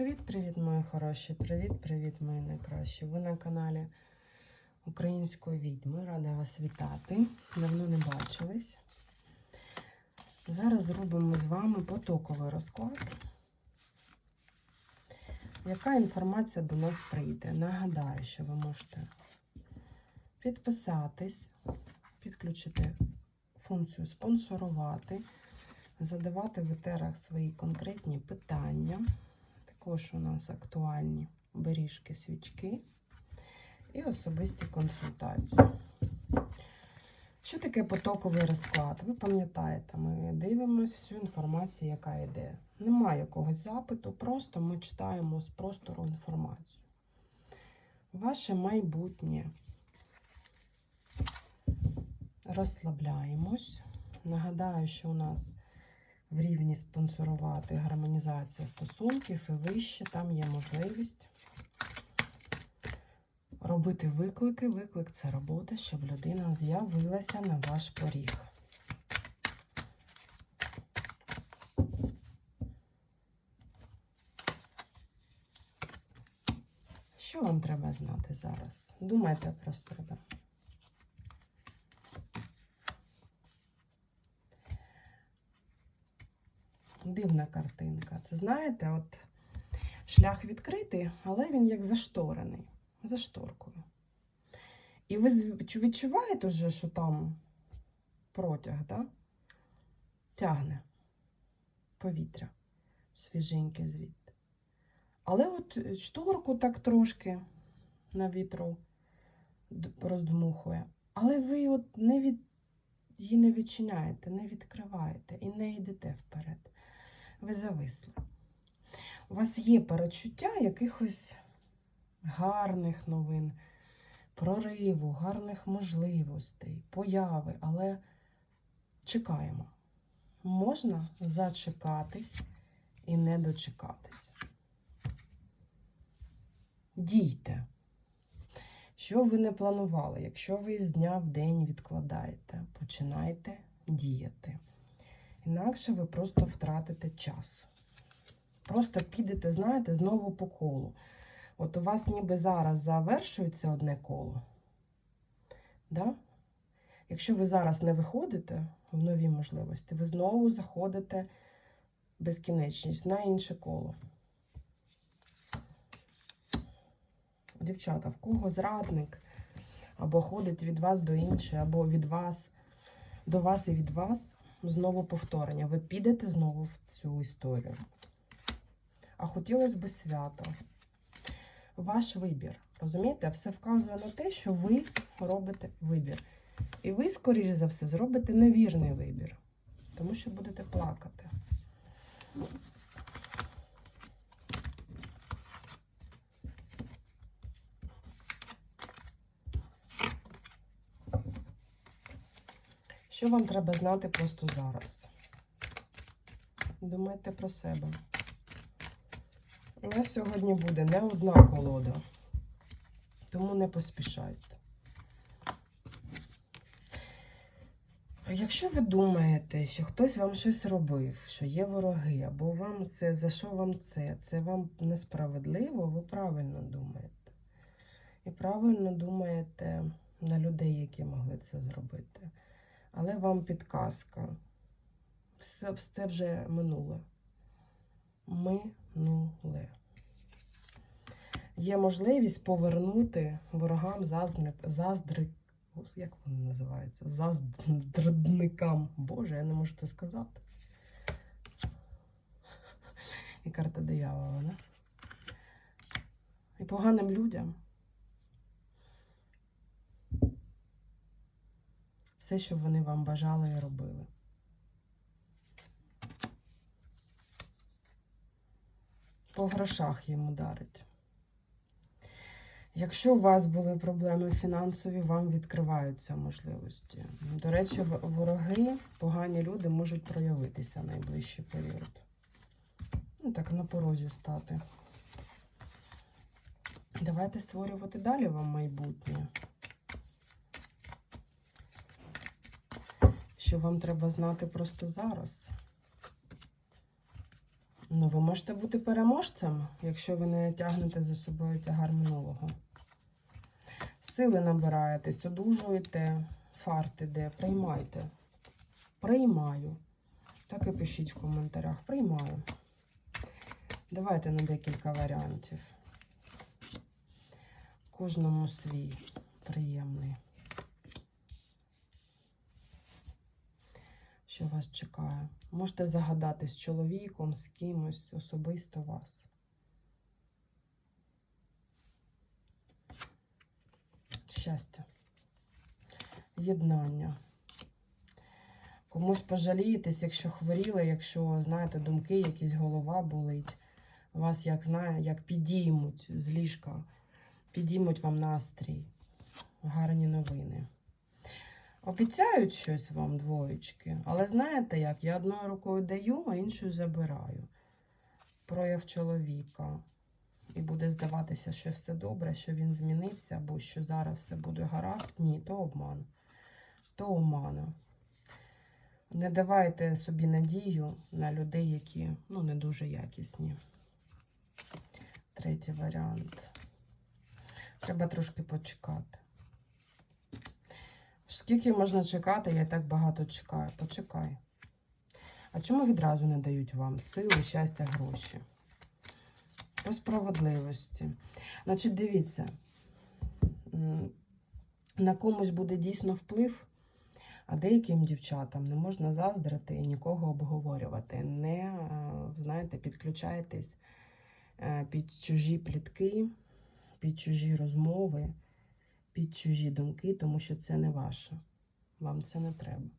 Привіт-привіт, мої хороші! Привіт-привіт, мої найкращі! Ви на каналі Української відьми. Рада вас вітати. Давно не бачились. Зараз зробимо з вами потоковий розклад. Яка інформація до нас прийде? Нагадаю, що ви можете підписатись, підключити функцію спонсорувати, задавати в етерах свої конкретні питання. Також у нас актуальні беріжки, свічки і особисті консультації. Що таке потоковий розклад? Ви пам'ятаєте, ми дивимося всю інформацію, яка йде. Немає якогось запиту, просто ми читаємо з простору інформацію. Ваше майбутнє. Розслабляємось. Нагадаю, що у нас в рівні спонсорувати гармонізація стосунків і вище, там є можливість робити виклики. Виклик це робота, щоб людина з'явилася на ваш поріг. Що вам треба знати зараз? Думайте про себе. Дивна картинка. Це знаєте, от шлях відкритий, але він як зашторений, за шторкою. І ви відчуваєте вже, що там протяг, да? тягне повітря свіженьке звідти. Але от шторку так трошки на вітру роздмухує. Але ви от не від... її не відчиняєте, не відкриваєте і не йдете вперед. Ви зависли. У вас є перечуття якихось гарних новин, прориву, гарних можливостей, появи, але чекаємо. Можна зачекатись і не дочекатись. Дійте. Що ви не планували, якщо ви з дня в день відкладаєте, починайте діяти. Інакше ви просто втратите час. Просто підете, знаєте, знову по колу. От у вас ніби зараз завершується одне коло. Да? Якщо ви зараз не виходите в нові можливості, ви знову заходите безкінечність на інше коло. Дівчата, в кого зрадник або ходить від вас до іншої, або від вас до вас і від вас, знову повторення. Ви підете знову в цю історію. А хотілося б свято. Ваш вибір. Розумієте, все вказує на те, що ви робите вибір. І ви, скоріш за все, зробите невірний вибір, тому що будете плакати. Що вам треба знати просто зараз? Думайте про себе. У нас сьогодні буде не одна колода, тому не поспішайте. Якщо ви думаєте, що хтось вам щось робив, що є вороги, або вам це, за що вам це, це вам несправедливо, ви правильно думаєте. І правильно думаєте на людей, які могли це зробити. Але вам підказка. Все, все вже минуле. Минуле. Є можливість повернути ворогам заздрик, заздрик, як вони називаються? Заздрникам. Боже, я не можу це сказати. І карта диявола, да? І поганим людям. Все, що вони вам бажали і робили. По грошах їм ударить. Якщо у вас були проблеми фінансові, вам відкриваються можливості. До речі, вороги, погані люди можуть проявитися в найближчий період. Ну, так, на порозі стати. Давайте створювати далі вам майбутнє. Що вам треба знати просто зараз. Ну, ви можете бути переможцем, якщо ви не тягнете за собою тягар минулого. Сили набираєтесь, одужуєте, фарт іде, приймайте. Приймаю. Так і пишіть в коментарях. Приймаю. Давайте на декілька варіантів. Кожному свій приємний. Що вас чекає? Можете загадати з чоловіком, з кимось, особисто вас. Щастя. Єднання. Комусь пожалієтесь, якщо хворіли, якщо, знаєте, думки, якісь голова болить. Вас, як знає, як підіймуть з ліжка, підіймуть вам настрій. Гарні новини. Обіцяють щось вам двоєчки, але знаєте як? Я одною рукою даю, а іншою забираю. Прояв чоловіка. І буде здаватися, що все добре, що він змінився, або що зараз все буде гаразд. Ні, то обман. То омана. Не давайте собі надію на людей, які ну, не дуже якісні. Третій варіант. Треба трошки почекати. Скільки можна чекати, я так багато чекаю. Почекай. А чому відразу не дають вам сили, щастя, гроші? По справедливості. Значить, дивіться, на комусь буде дійсно вплив, а деяким дівчатам не можна заздрити і нікого обговорювати. Не, е, знаєте, підключайтесь е, під чужі плітки, під чужі розмови, під чужі думки, тому що це не ваше. Вам це не треба.